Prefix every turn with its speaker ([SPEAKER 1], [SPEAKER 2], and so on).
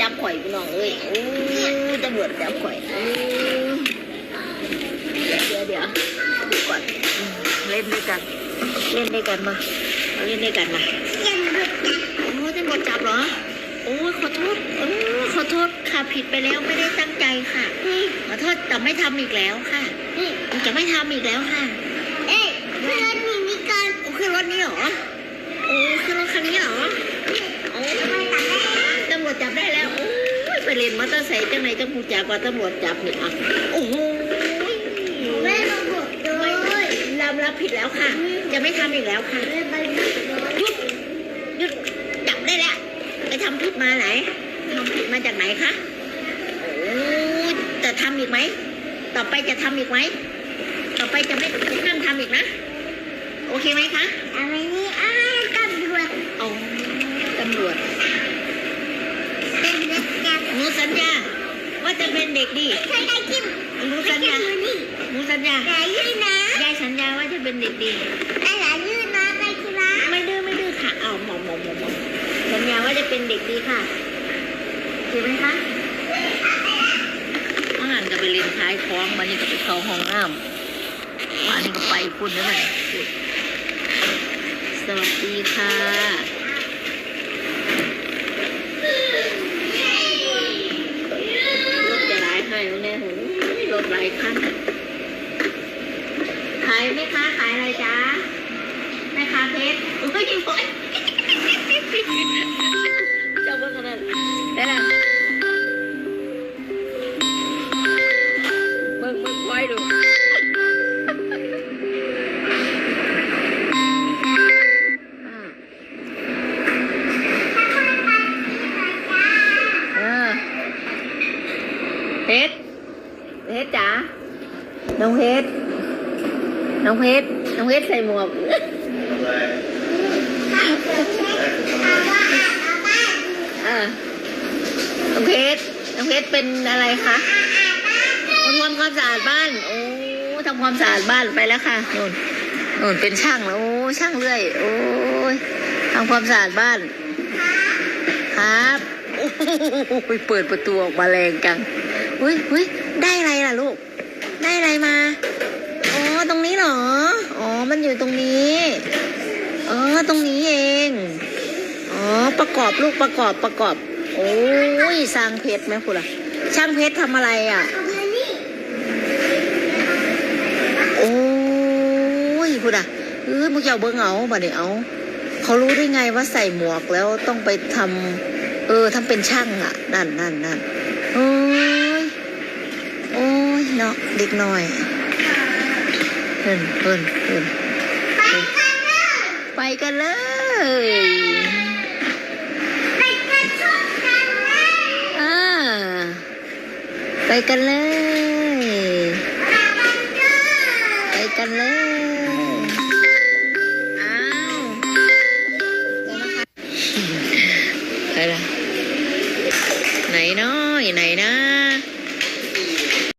[SPEAKER 1] จับข่อยพี่น้องเอ้ยโอ้ตำรวจจับข่อยโอ้เดี๋ยวเดี๋ยวดูก่อนอืมเล่นด้วยกัน เล่นด้วยกันมาเอาเล่นด้วยกันมาโอ้ตำรวจจับเหรอโอ้ขอโทษโอ้ขอโทษค่ะผิดไปแล้วไม่ได้ตั้งใจค่ะขอโทษแต่ไม่ทำอีกแล้วค่ะจะไม่ทำอีกแล้วค่ะ
[SPEAKER 2] เอ๊ะ เรี
[SPEAKER 1] ยนมอเตอร์ไซค์จังไหนจังผู้จับว่าตำรวจจับนี่อะโอ้โห
[SPEAKER 2] แม่มาบอกด้วย
[SPEAKER 1] รับรับผิดแล้วค่ะ จะไม่ทำอีกแล้วค่ะ
[SPEAKER 2] แม่ไปบอกด้วย
[SPEAKER 1] หยุดหยุดจับได้แล้วไปทำผิดมาไหนทำผิดมาจากไหนคะโอ้ยจะทำอีกไหมต่อไปจะทำอีกไหมต่อไปจะไม่จะห้ามทำอีกนะโอเคไหมคะ
[SPEAKER 2] อะไรนี่อ้าตำรวจ
[SPEAKER 1] เอาตำรวจ
[SPEAKER 2] เป็นเด็กจับ
[SPEAKER 1] หนู สัญญา ว่าจะเป็นเด็กดี
[SPEAKER 2] ใครได้กิน
[SPEAKER 1] หนู
[SPEAKER 2] ไม่
[SPEAKER 1] สัญ
[SPEAKER 2] ใช่
[SPEAKER 1] ญา
[SPEAKER 2] มือนี่
[SPEAKER 1] หนูสัญญา
[SPEAKER 2] แต่ยืนนะ
[SPEAKER 1] ยายสัญญาว่าจะเป็นเด็กดี
[SPEAKER 2] แต่หลานยืนนะไปคุระ
[SPEAKER 1] ไม่ดื้อไม่ดื้อค่ะเอาหมอมหมอมหมอมหมอมสัญญาว่าจะเป็นเด็กดีค่ะถูกไหมคะอาหารก็ไปเรียนขายของมันนี่ก็ไปเข้าห้องน้ำวันนี้ก็ไปพุ่นนั่นแหละสวัสดีค่ะรถจะหลายให้แน่หุ่น รคันขายไหมคะขายอะไรจ๊ะแม่ค้าเพชรโอ้ยโอ้ยเจ้าเบิ่งกันนั่นได้ละเบิ่งเบิ่งคอยดูอ่อเพชร เพชรจ๋า น้องเพชรน้องเพชรน้องเพชรใส่หมวก อ่าน้องเพชรน้องเพชรเป็นอะไรคะทำความสะอาดบ้าน โอ้ทำความสะอาดบ้านไปแล้วค่ะนู่นนู่นเป็นช่างแล้วโอ้ช่างเรื่อย โอ้ยทำความสะอาดบ้าน ครับ โอ้ยเปิดประตูออกมาแรงจัง อุ้ยอุ้ยได้อะไรล่ะลูก ได้อะไรมา อ๋อ ตรงนี้เหรอ อ๋อ มันอยู่ตรงนี้อ๋อตรงนี้เอง อ๋อ ประกอบลูกประกอบประกอบ โอ้ยสร้างเพชรไหมคุณล่ะ ช่างเพชรทำอะไรอะ โอ้ยคุณอะเออพวกเจ้าเบิ้งเอาบ่เนี่ยเอา เขารู้ได้ไงว่าใส่หมวกแล้วต้องไปทำเออทำเป็นช่างอะ นั่นนั่นนั่น เนาะเด็กน้อยเพิ่นเพิ่นเพิ่น
[SPEAKER 2] ไปกันเลย
[SPEAKER 1] ไปกันเลย
[SPEAKER 2] ไปกันชกกันเลย